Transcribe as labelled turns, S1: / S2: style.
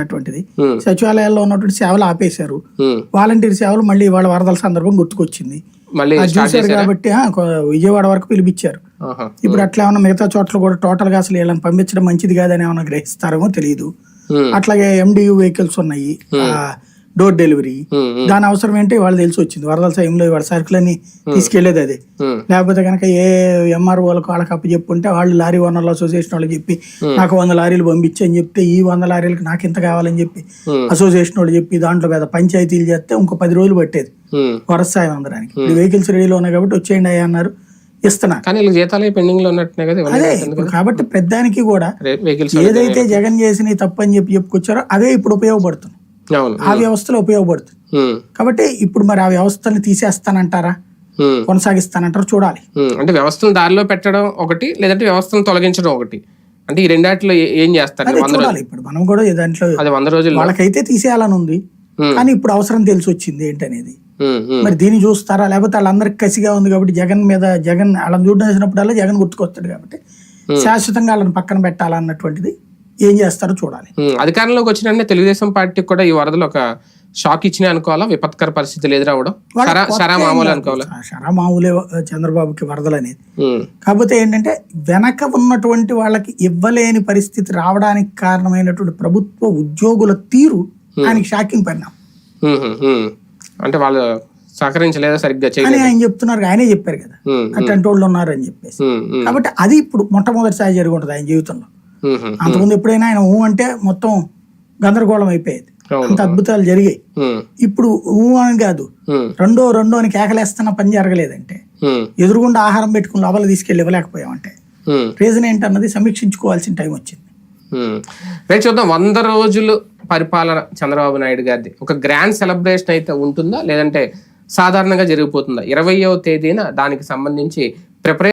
S1: అటువంటిది
S2: ఉమ్,
S1: సచివాలయాల్లో ఉన్నటువంటి సేవలు ఆపేశారు. వాలంటీర్ సేవలు మళ్ళీ ఇవాళ వరదల సందర్భం గుర్తుకొచ్చింది. చూశారు కాబట్టి విజయవాడ వరకు పిలిపించారు. ఇప్పుడు అట్లా ఏమన్నా మిగతా చోట్ల కూడా టోటల్గా అసలు వీళ్ళని పంపించడం మంచిది కాదని ఏమైనా గ్రహిస్తారేమో తెలియదు అట్లాగే ఎండియు వెహికల్స్ ఉన్నాయి. Door delivery. దాని అవసరం ఏంటి వాళ్ళు తెలిసి వచ్చింది. వరదల సమయంలో వాళ్ళ సరుకులన్నీ తీసుకెళ్ళేది అదే. లేకపోతే కనుక ఏ ఎంఆర్ఓలకు వాళ్ళకి అప్పు చెప్పుంటే వాళ్ళు లారీ ఓనర్ల అసోసియేషన్ వాళ్ళకి చెప్పి నాకు వంద లారీలు పంపించి అని చెప్తే ఈ వంద లారీలకు నాకు ఇంత కావాలని చెప్పి అసోసియేషన్ వాళ్ళు చెప్పి దాంట్లో పెద్ద పంచాయతీలు చేస్తే ఇంకో పది రోజులు పట్టేది. వరద సాయం అందడానికి. ఇప్పుడు వెహికల్స్ రెడీలో ఉన్నాయి కాబట్టి వచ్చేయండి అయ్యా అన్నారు. ఇస్తున్నారు
S2: కానీ వీళ్ళకి జీతాలు పెండింగ్లో ఉన్నట్టునే కదా ఇవన్నీ.
S1: అదే కాబట్టి పెద్దానికి కూడా ఏదైతే జగన్ చేసిన తప్పు అని చెప్పి చెప్పుకొచ్చారో అదే ఇప్పుడు ఉపయోగపడుతుంది. ఆ వ్యవస్థలో ఉపయోగపడుతుంది కాబట్టి ఇప్పుడు మరి ఆ వ్యవస్థని తీసేస్తానంటారా? కొనసాగిస్తానంటారా చూడాలి.
S2: అంటే వ్యవస్థను దారిలో పెట్టడం ఒకటి లేదంటే వ్యవస్థను తొలగించడం ఒకటి. అంటే ఈ రెండాటిలో ఏ- చేస్తారు?
S1: చూడాలి. ఇప్పుడు మనం కూడా దాంట్లో
S2: అది వంద రోజులు
S1: వాళ్ళకైతే తీసేయాలని ఉంది. కానీ ఇప్పుడు అవసరం తెలిసి వచ్చింది ఏంటనేది మరి దీన్ని చూస్తారా? లేకపోతే వాళ్ళందరికి కసిగా ఉంది కాబట్టి జగన్ మీద జగన్ వాళ్ళని చూడడం వేసినప్పుడల్లా జగన్ గుర్తుకొస్తాడు కాబట్టి శాశ్వతంగా వాళ్ళని పక్కన పెట్టాలన్నటువంటిది ఏం చేస్తారో చూడాలి.
S2: అధికారంలోకి వచ్చిన తెలుగుదేశం పార్టీకి కూడా ఈ వరదలు ఒక షాక్ ఇచ్చినా అనుకోవాలా? విపత్కర పరిస్థితులు ఎదురవడం సరా సరా మామూలు అనుకోవాలా?
S1: షరా మామూలే చంద్రబాబుకి వరదలు అనేది. కాకపోతే ఏంటంటే వెనక ఉన్నటువంటి వాళ్ళకి ఇవ్వలేని పరిస్థితి రావడానికి కారణమైనటువంటి ప్రభుత్వ ఉద్యోగుల తీరు ఆయనకి షాకింగ్ పరిణామం.
S2: అంటే వాళ్ళు సహకరించలేదా సరిగ్గా
S1: అని ఆయన చెప్తున్నారు ఆయనే చెప్పారు కదా.
S2: ఉమ్,
S1: అట్లాంటి వాళ్ళు ఉన్నారు అని చెప్పేసి. కాబట్టి అది ఇప్పుడు మొట్టమొదటిసారి జరిగి ఉంటుంది ఆయన జీవితంలో. అంతకుముందు ఎప్పుడైనా ఆయన ఊ అంటే మొత్తం గందరగోళం అయిపోయేది. అంత అద్భుతాలు జరిగాయి. ఇప్పుడు ఊ అని కాదు రెండో రెండో అని కేకలేస్తున్న పని జరగలేదంటే ఎదురుగుండా ఆహారం పెట్టుకుని లోపల తీసుకెళ్ళి ఇవ్వలేకపోయామంటే. రీజన్ ఏంటన్నది సమీక్షించుకోవాల్సిన టైం వచ్చింది.
S2: రేపు చూద్దాం వంద రోజులు పరిపాలన చంద్రబాబు నాయుడు గారిది. ఒక గ్రాండ్ సెలబ్రేషన్ అయితే ఉంటుందా? లేదంటే సాధారణంగా జరిగిపోతుందా? ఇరవయవ తేదీన దానికి సంబంధించి ప్రిపరేషన్